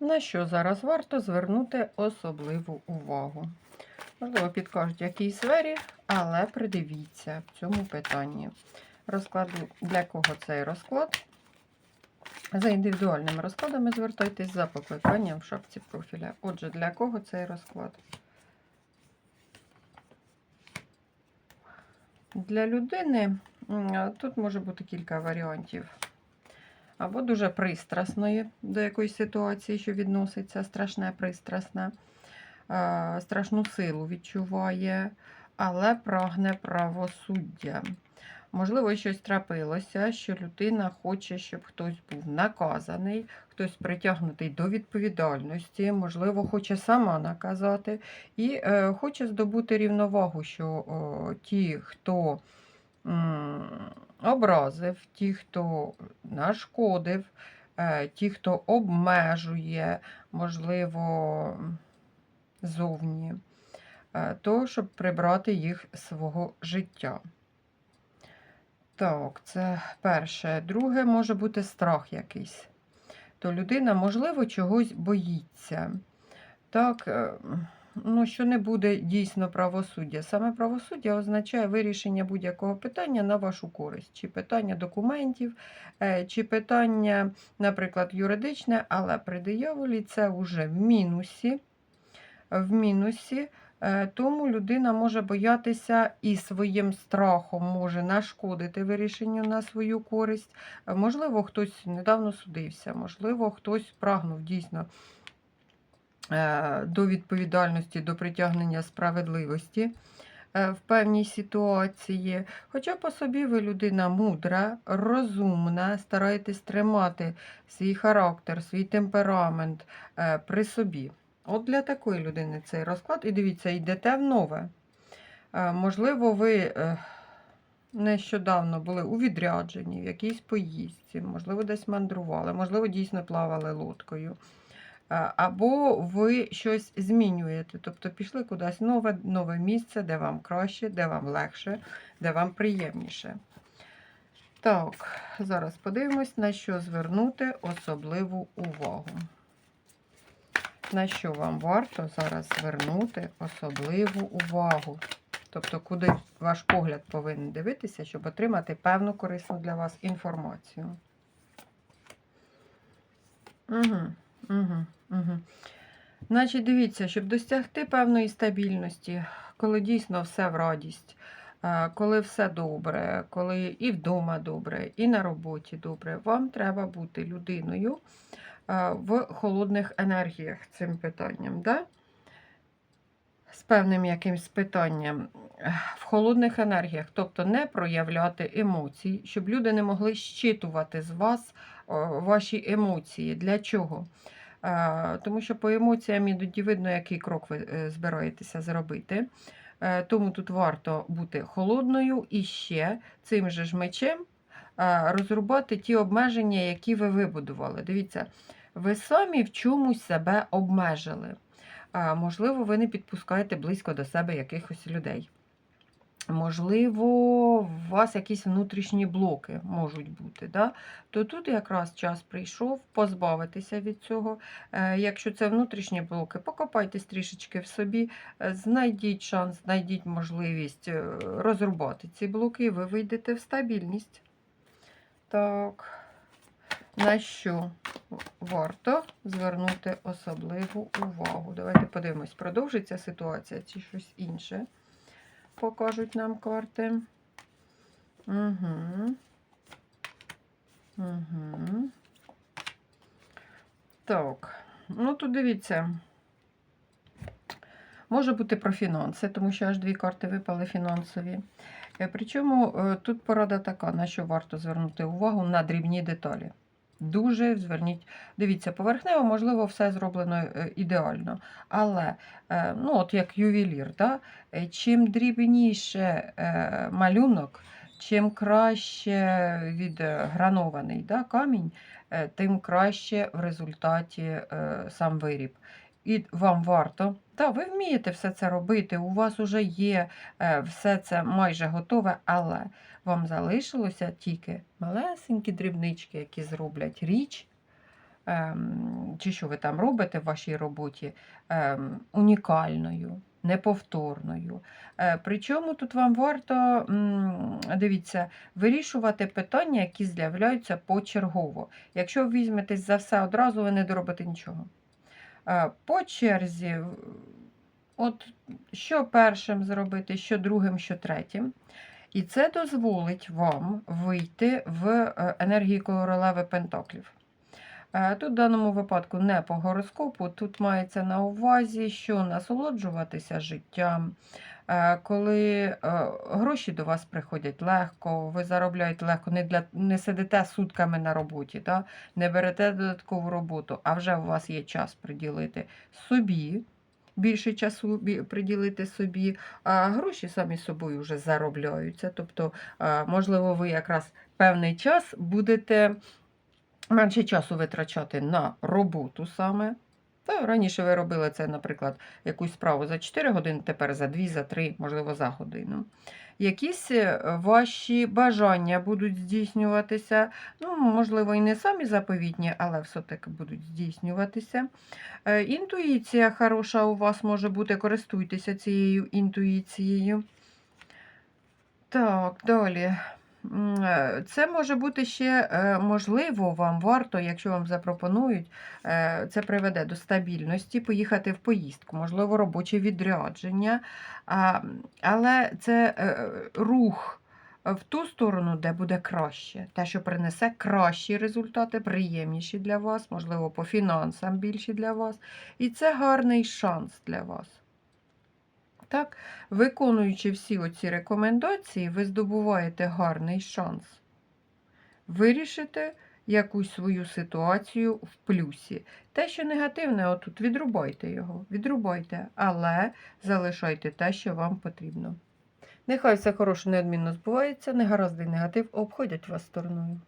На що зараз варто звернути особливу увагу? Можливо, підкажуть в якій сфері, але придивіться в цьому питанні. Розкладу для кого цей розклад. За індивідуальними розкладами звертайтесь за покликанням в шапці профіля. Отже, для кого цей розклад? Для людини тут може бути кілька варіантів. Або дуже пристрасної до якоїсь ситуації, що відноситься, страшне, пристрасне, е, страшну силу відчуває, але прагне правосуддя. Можливо, щось трапилося, що людина хоче, щоб хтось був наказаний, хтось притягнутий до відповідальності, можливо, хоче сама наказати, і е, хоче здобути рівновагу, що о, ті, хто образив, ті, хто нашкодив, е, ті, хто обмежує, можливо, зовні, е, то щоб прибрати їх з свого життя. Так, це перше. Друге, може бути страх якийсь. То людина, можливо, чогось боїться. Так, е, ну, що не буде дійсно правосуддя. Саме правосуддя означає вирішення будь-якого питання на вашу користь. Чи питання документів, е, чи питання, наприклад, юридичне, але при дияволі це вже в мінусі. В мінусі. Е, Тому людина може боятися і своїм страхом може нашкодити вирішенню на свою користь. Е, Можливо, хтось недавно судився, можливо, хтось прагнув дійсно до відповідальності, до притягнення справедливості е, в певній ситуації. Хоча по собі ви людина мудра, розумна, стараєтесь тримати свій характер, свій темперамент е, при собі. От для такої людини цей розклад. І дивіться, йдете в нове. Е, Можливо, ви е, нещодавно були у відрядженні, в якійсь поїздці, можливо, десь мандрували, можливо, дійсно плавали лодкою. Або ви щось змінюєте, тобто пішли кудись нове, нове місце, де вам краще, де вам легше, де вам приємніше. Так, зараз подивимось, на що звернути особливу увагу на що вам варто зараз звернути особливу увагу. Тобто, куди ваш погляд повинен дивитися, щоб отримати певну корисну для вас інформацію. Угу, угу. Значить, дивіться, щоб досягти певної стабільності, коли дійсно все в радість, е, коли все добре, коли і вдома добре, і на роботі добре, вам треба бути людиною е, в холодних енергіях цим питанням. Да? З певним якимсь питанням в холодних енергіях, тобто не проявляти емоцій, щоб люди не могли щитувати з вас ваші емоції. Для чого? Е, Тому що по емоціям іноді видно, який крок ви е, збираєтеся зробити. Е, Тому тут варто бути холодною і ще цим же ж мечем розрубати ті обмеження, які ви вибудували. Дивіться, ви самі в чомусь себе обмежили. Можливо, ви не підпускаєте близько до себе якихось людей. Можливо, у вас якісь внутрішні блоки можуть бути. Да? То тут якраз час прийшов позбавитися від цього. Е, Якщо це внутрішні блоки, покопайтесь трішечки в собі, е, знайдіть шанс, знайдіть можливість е, розрубати ці блоки, і ви вийдете в стабільність. Так, на що варто звернути особливу увагу? Давайте подивимось, продовжиться ситуація чи щось інше покажуть нам карти. Угу. Угу. Так, ну тут дивіться. Може бути про фінанси, тому що аж дві карти випали фінансові. Е, Причому е, тут порада така, на що варто звернути увагу на дрібні деталі. Дуже зверніть. Дивіться, поверхнево, можливо, все зроблено е, ідеально. Але, е, ну, от як ювелір, да? е, чим дрібніше малюнок, чим краще відгранований да, камінь, тим краще в результаті сам виріб. І вам варто, так, ви вмієте все це робити, у вас вже є все це майже готове, але вам залишилося тільки малесенькі дрібнички, які зроблять річ ем, чи що ви там робите в вашій роботі, ем, унікальною, неповторною. Е, Причому тут вам варто, дивіться, вирішувати питання, які з'являються почергово. Якщо ви візьметесь за все одразу, ви не доробите нічого. Е, По черзі, от що першим зробити, що другим, що третім. І це дозволить вам вийти в е, енергії королеви Пентаклів. Е, Тут в даному випадку не по гороскопу, тут мається на увазі, що насолоджуватися життям, е, коли гроші до вас приходять легко, ви заробляєте легко, не, для, не сидите сутками на роботі, та? не берете додаткову роботу, а вже у вас є час приділити собі. Більше часу приділити собі, а гроші самі собою вже заробляються. Тобто, можливо, ви якраз певний час будете менше часу витрачати на роботу саме. Та раніше ви робили це, наприклад, якусь справу за 4 години, тепер за 2, за 3, можливо, за годину. Якісь е, ваші бажання будуть здійснюватися, ну, можливо, і не самі заповітні, але все-таки будуть здійснюватися. Е, Інтуїція хороша у вас може бути, користуйтеся цією інтуїцією. Так, далі. Е, Це може бути ще е, можливо, вам варто, якщо вам запропонують, е, це приведе до стабільності, поїхати в поїздку, можливо, робоче відрядження. Але це рух в ту сторону, де буде краще, те, що принесе кращі результати, приємніші для вас, можливо, по фінансам більші для вас. І це гарний шанс для вас. Так, виконуючи всі оці рекомендації, ви здобуваєте гарний шанс вирішити якусь свою ситуацію в плюсі. Те, що негативне, отут відрубайте його, відрубайте, але залишайте те, що вам потрібно. Нехай все хороше неодмінно збувається, негаразди негатив обходять вас стороною.